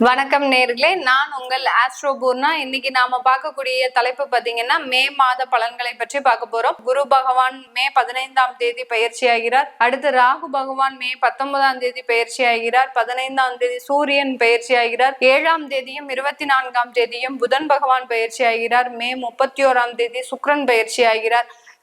வணக்கம் நேர்களே. நான் உங்கள் ஆஸ்ட்ரோபூர்னா இன்னைக்கு நாம பார்க்கக்கூடிய தலைப்பு பாத்தீங்கன்னா மே மாத பலன்களை பற்றி பார்க்க போறோம். குரு பகவான் மே பதினைந்தாம் தேதி பயிற்சி ஆகிறார். அடுத்து ராகு பகவான் மே பத்தொன்பதாம் தேதி பயிற்சி ஆகிறார். பதினைந்தாம் தேதி சூரியன் பயிற்சி ஆகிறார். ஏழாம் தேதியும் இருபத்தி நான்காம் தேதியும் புதன் பகவான் பயிற்சி ஆகிறார். மே முப்பத்தி ஓராம் தேதி சுக்ரன் பயிற்சி ஆகிறார்.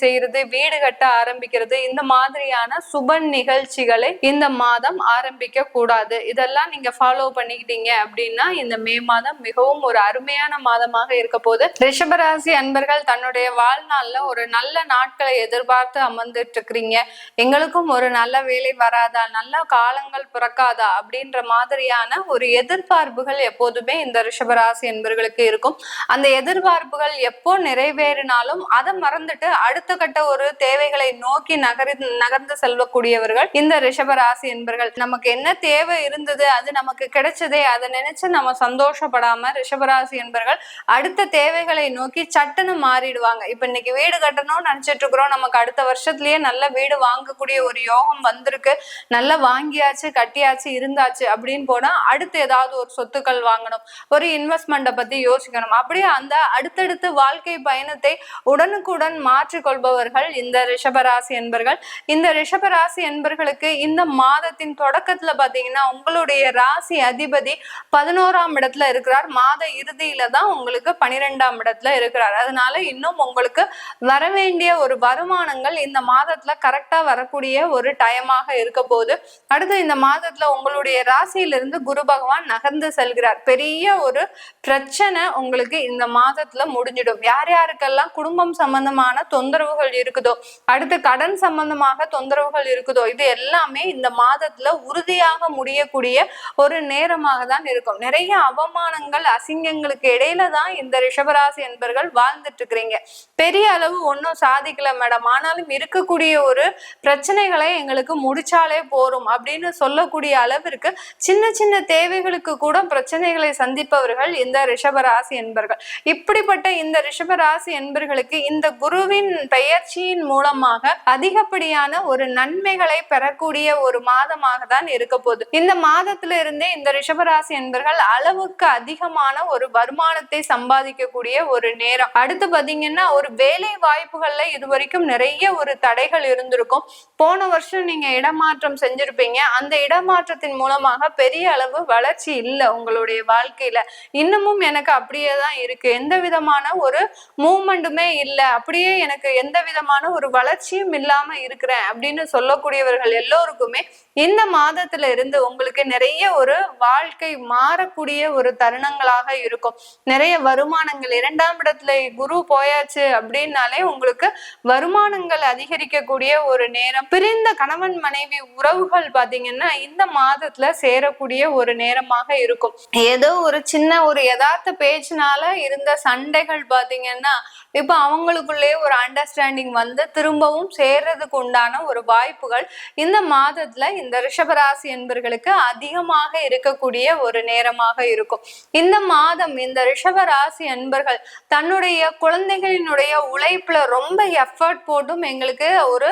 செய்யறது வீடு கட்ட ஆரம்பிக்கிறது இந்த மாதிரியான சுப நிகழ்ச்சிகளை இந்த மாதம் ஆரம்பிக்க கூடாது. இதெல்லாம் நீங்க ஃபாலோ பண்ணிக்கிட்டீங்க அப்படின்னா இந்த மே மாதம் மிகவும் ஒரு அருமையான மாதமாக இருக்க போது ரிஷபராசி அன்பர்கள் தன்னுடைய வாழ்நாள்ல ஒரு நல்ல நாட்களை எதிர்பார்த்து அமர்ந்துட்டு இருக்கிறீங்க எங்களுக்கும் ஒரு நல்ல வேலை வராதா நல்ல காலங்கள் பிறக்காதா அப்படின்ற மாதிரியான ஒரு எதிர்பார்ப்புகள் எப்போதுமே இந்த ரிஷபராசி என்பர்களுக்கு இருக்கும். அந்த எதிர்பார்ப்புகள் எப்போ நிறைவேறினாலும் அதை மறந்துட்டு அடுத்த கட்ட ஒரு தேவைகளை நோக்கி நகர் நகர்ந்து செல்லக்கூடியவர்கள் இந்த ரிஷபராசி என்பர்கள். நமக்கு என்ன தேவை இருந்தது அது நமக்கு கிடைச்சதே அதை நினைச்சு நம்ம சந்தோஷப்படாம ரிஷபராசி என்பர்கள் அடுத்த தேவைகளை நோக்கி சட்டுன்னு மாறிடுவாங்க. இப்ப இன்னைக்கு வீடு கட்டணும்னு நினைச்சிட்டு இருக்கிறோம். நமக்கு அடுத்த வருஷத்துலயே நல்ல வீடு வாங்கக்கூடிய ஒரு யோகம் வந்திருக்கு. நல்லா வாங்கியாச்சு கட்டியாச்சு இருந்தாச்சு அப்படின்னு போனா அடுத்து ஏதாவது ஒரு சொத்துக்கள் வாங்கணும். ஒரு இன்வெஸ்ட்மெண்ட்டை பத்தி யோசிக்கணும். அப்படியே அந்த அடுத்தடுத்து வாழ்க்கை பயணத்தை உடனுக்குடன் கொள்பவர்கள் இந்த ரிஷபராசி என்பர்கள். இந்த ரிஷபராசி என்பர்களுக்கு இந்த மாதத்தின் தொடக்கத்துல பாத்தீங்கன்னா உங்களுடைய ராசி அதிபதி பதினோராம் இடத்துல இருக்கிறார். மாத இறுதியில தான் உங்களுக்கு பனிரெண்டாம் இடத்துல இருக்கிறார். அதனால இன்னும் உங்களுக்கு வர வேண்டிய ஒரு வருமானங்கள் இந்த மாதத்துல கரெக்டா வரக்கூடிய ஒரு டயமாக இருக்க போது அடுத்து இந்த மாதத்துல உங்களுடைய ராசியிலிருந்து குரு பகவான் நகர்ந்து செல்கிறார். பெரிய ஒரு பிரச்சனை உங்களுக்கு இந்த மாதத்துல முடிஞ்சிடும். யார் யாருக்கெல்லாம் குடும்பம் சம்பந்தமான தொந்தரவுகள் இருக்குதோ? அடுத்து கடன் சம்பந்தமாக தொந்தரவுகள் இருக்குதோ? இது எல்லாமே இந்த மாதத்துல உறுதியாக முடியக்கூடிய ஒரு நேரமாக தான் இருக்கும். நிறைய அவமானங்கள் அசிங்கங்களுக்கு இடையில தான் இந்த ரிஷபராசி என்பர்கள் வாழ்ந்துட்டு இருக்கிறீங்க பெரிய அளவு ஒன்றும் சாதிக்கல மேடம். ஆனாலும் இருக்கக்கூடிய ஒரு பிரச்சனைகளை எங்களுக்கு முடிச்சாலே போரும் அப்படின்னு சொல்லக்கூடிய அளவிற்கு சின்ன சின்ன தேவைகளுக்கு கூட பிரச்சனைகளை சந்திப்பவர்கள் இந்த ரிஷபராசி என்பர்கள். இப்படிப்பட்ட இந்த ரிஷபராசி என்பர்களுக்கு இந்த குருவின் பெயர்ச்சியின் மூலமாக அதிகப்படியான ஒரு நன்மைகளை பெறக்கூடிய ஒரு மாதமாக தான் இருக்க போகுது. இந்த மாதத்துல இருந்தே இந்த ரிஷபராசி என்பர்கள் அளவுக்கு அதிகமான ஒரு வருமானத்தை சம்பாதிக்கக்கூடிய ஒரு நேரம். அடுத்து பாத்தீங்கன்னா ஒரு வேலை வாய்ப்புகள்ல இது வரைக்கும் நிறைய ஒரு தடைகள் இருந்திருக்கும். போன வருஷம் நீங்க இடமாற்றம் செஞ்சிருப்பீங்க. அந்த இடமாற்றத்தின் மூலமாக பெரிய அளவு வளர்ச்சி இல்லை உங்களுடைய வாழ்க்கையில. இன்னமும் எனக்கு அப்படியே தான் இருக்கு. எந்த விதமான ஒரு மூமெண்ட்டுமே இல்லை. அப்படியே எனக்கு எந்த விதமான ஒரு வளர்ச்சியும் இல்லாம இருக்கிறேன் அப்படின்னு சொல்லக்கூடியவர்கள் எல்லோருக்குமே இந்த மாதத்துல இருந்து உங்களுக்கு நிறைய ஒரு வாழ்க்கை மாறக்கூடிய ஒரு தருணங்களாக இருக்கும். நிறைய வருமானங்கள் இரண்டாம் இடத்துல குரு போயாச்சு அப்படின்னாலே உங்களுக்கு வருமானங்கள் அதிகரிக்கக்கூடிய ஒரு நேரம் பிரிந்த கணவன் மனைவி உறவுகள் பாத்தீங்கன்னா இந்த மாதத்துல சேரக்கூடிய ஒரு நேரமாக இருக்கும். ஏதோ ஒரு சின்ன ஒரு யதார்த்த பேச்சினால இருந்த சண்டைகள் பாத்தீங்கன்னா இப்போ அவங்களுக்குள்ளே ஒரு அண்டர்ஸ்டாண்டிங் வந்து திரும்பவும் சேர்றதுக்கு உண்டான ஒரு வாய்ப்புகள் இந்த மாதத்துல இந்த ரிஷபராசி என்பர்களுக்கு அதிகமாக இருக்கக்கூடிய ஒரு நேரமாக இருக்கும். இந்த மாதம் இந்த ரிஷபராசி என்பர்கள் தன்னுடைய குழந்தைகளினுடைய உழைப்புல ரொம்ப எஃபர்ட் போட்டும் எங்களுக்கு ஒரு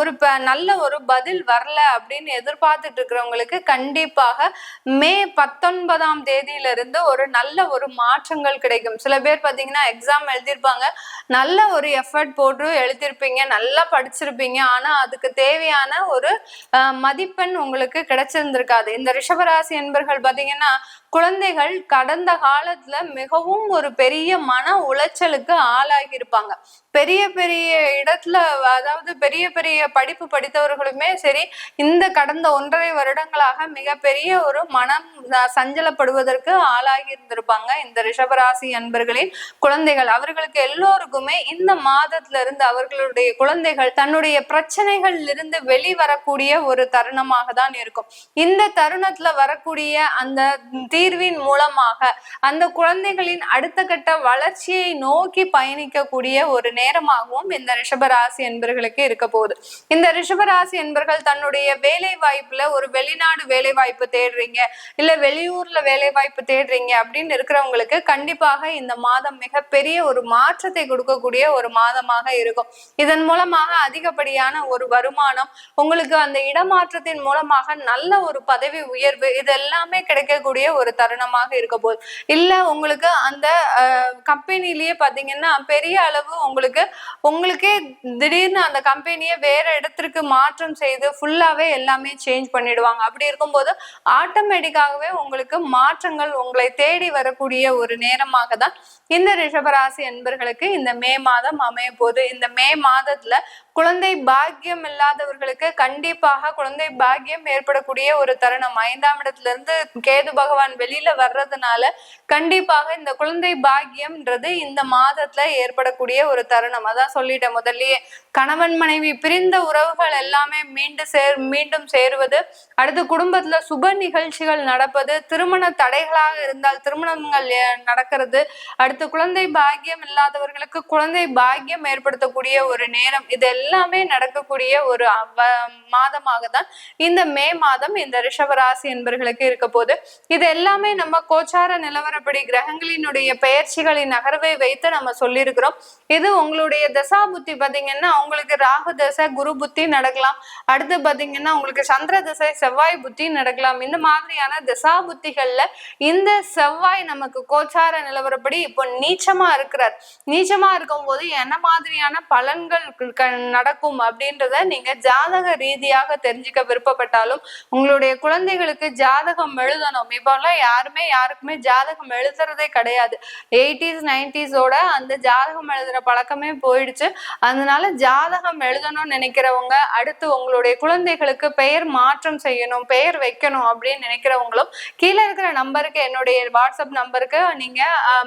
ஒரு நல்ல ஒரு பதில் வரல அப்படின்னு எதிர்பார்த்துட்டு இருக்கிறவங்களுக்கு கண்டிப்பாக மே பத்தொன்பதாம் தேதியில இருந்து ஒரு நல்ல ஒரு மாற்றங்கள் கிடைக்கும். சில பேர் பார்த்தீங்கன்னா எக்ஸாம் எழுதியிருப்பாங்க நல்ல ஒரு எஃபர்ட் போட்டு எழுதியிருப்பீங்க நல்லா படிச்சிருப்பீங்க. ஆனா அதுக்கு தேவையான ஒரு மதிப்பெண் உங்களுக்கு கிடைச்சிருந்திருக்காது. இந்த ரிஷபராசி என்பர்கள் பாத்தீங்கன்னா குழந்தைகள் கடந்த காலத்துல மிகவும் ஒரு பெரிய மன உளைச்சலுக்கு ஆளாகி இருப்பாங்க பெரிய பெரிய இடத்துல அதாவது பெரிய பெரிய படிப்பு படித்தவர்களுமே சரி இந்த கடந்த ஒன்றரை வருடங்களாக மிகப்பெரிய ஒரு மனம் சஞ்சலப்படுவதற்கு ஆளாகி இருந்திருப்பாங்க இந்த ரிஷபராசி அன்பர்களின் குழந்தைகள் அவர்களுக்கு எல்லோருக்குமே இந்த மாதத்துல இருந்து அவர்களுடைய குழந்தைகள் தன்னுடைய பிரச்சனைகள் இருந்து வெளிவரக்கூடிய ஒரு தருணமாக தான் இருக்கும். இந்த தருணத்துல வரக்கூடிய அந்த தீ தீர்வின் மூலமாக அந்த குழந்தைகளின் அடுத்த கட்ட வளர்ச்சியை நோக்கி பயணிக்கக்கூடிய ஒரு நேரமாகவும் இந்த ரிஷபராசி என்பர்களுக்கு இருக்க போகுது. இந்த ரிஷபராசி என்பர்கள் தன்னுடைய வேலை வாய்ப்புல ஒரு வெளிநாடு வேலை வாய்ப்பு தேடுறீங்க இல்ல வெளியூர்ல வேலை வாய்ப்பு தேடுறீங்க அப்படின்னு இருக்கிறவங்களுக்கு கண்டிப்பாக இந்த மாதம் மிகப்பெரிய ஒரு மாற்றத்தை கொடுக்கக்கூடிய ஒரு மாதமாக இருக்கும். இதன் மூலமாக அதிகப்படியான ஒரு வருமானம் உங்களுக்கு அந்த இடமாற்றத்தின் மூலமாக நல்ல ஒரு பதவி உயர்வு இது எல்லாமே கிடைக்கக்கூடிய ஒரு தருணமாக இருக்க போது இல்ல உங்களுக்கு அந்த கம்பெனிலேயே பாத்தீங்கன்னா பெரிய அளவு உங்களுக்கு உங்களுக்கே திடீர்னு அந்த கம்பெனியை வேற இடத்திற்கு மாற்றம் செய்து ஃபுல்லாவே எல்லாமே சேஞ்ச் பண்ணிடுவாங்க. அப்படி இருக்கும்போது ஆட்டோமேட்டிக்காகவே உங்களுக்கு மாற்றங்கள் உங்களை தேடி வரக்கூடிய ஒரு நேரமாக தான் இந்த ரிஷபராசி என்பர்களுக்கு இந்த மே மாதம் அமைய போகுது இந்த மே மாதத்துல குழந்தை பாக்கியம் இல்லாதவர்களுக்கு கண்டிப்பாக குழந்தை பாக்கியம் ஏற்படக்கூடிய ஒரு தருணம். ஐந்தாம் இடத்துல இருந்து கேது பகவான் வெளியில வர்றதுனால கண்டிப்பாக இந்த குழந்தை பாக்கியம்ன்றது இந்த மாதத்துல ஏற்படக்கூடிய ஒரு தருணம். அதான் சொல்லிட்டேன் முதல்லயே. கணவன் மனைவி பிரிந்த உறவுகள் எல்லாமே மீண்டும் சேர் மீண்டும் சேருவது அடுத்து குடும்பத்துல சுப நிகழ்ச்சிகள் நடப்பது திருமண தடைகளாக இருந்தால் திருமணங்கள் நடக்கிறது அடுத்து குழந்தை பாக்கியம் இல்லாதவர்களுக்கு குழந்தை பாக்கியம் ஏற்படுத்தக்கூடிய ஒரு நேரம். இது எல்லாமே நடக்கக்கூடிய ஒரு மாதமாக தான் இந்த மே மாதம் இந்த ரிஷபராசி என்பர்களுக்கு இருக்க போது இது எல்லாமே நம்ம கோச்சார நிலவரப்படி கிரகங்களினுடைய பெயர்ச்சிகளின் நகர்வை வைத்து நம்ம சொல்லியிருக்கிறோம். இது உங்களுடைய தசா புத்தி பாத்தீங்கன்னா உங்களுக்கு ராகு தசை குரு புத்தி நடக்கலாம். அடுத்து பாத்தீங்கன்னா உங்களுக்கு சந்திர தசை செவ்வாய் புத்தி நடக்கலாம். இந்த மாதிரியான தசா புத்திகள்ல இந்த செவ்வாய் நமக்கு கோச்சார நிலவரப்படி இப்போ நீச்சமா இருக்கிறார். நீச்சமா இருக்கும் போது என்ன மாதிரியான பலன்கள் நடக்கும் அப்படின்றத நீங்க ஜாதக ரீதியாக தெரிஞ்சுக்க விருப்பப்பட்டாலும் உங்களுடைய குழந்தைகளுக்கு ஜாதகம் எழுதணும். இப்போல்லாம் யாருமே யாருக்குமே ஜாதகம் எழுதுறதே கிடையாது. எயிட்டிஸ் நைன்டிஸோட அந்த ஜாதகம் எழுதுற பழக்கமே போயிடுச்சு. அதனால ஜாதகம் எழுதணும்னு நினைக்கிறவங்க அடுத்து உங்களுடைய குழந்தைகளுக்கு பெயர் மாற்றம் செய்யணும் பெயர் வைக்கணும் அப்படின்னு நினைக்கிறவங்களும் கீழே இருக்கிற நம்பருக்கு என்னுடைய வாட்ஸ்அப் நம்பருக்கு நீங்க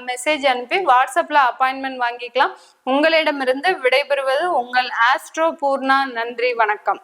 மெசேஜ் அனுப்பி வாட்ஸ்அப்ல அப்பாயின்மெண்ட் வாங்கிக்கலாம். உங்களிடமிருந்து விடைபெறுவது உங்கள் ஆஸ்ட்ரோ பூர்ணா நன்றி வணக்கம்.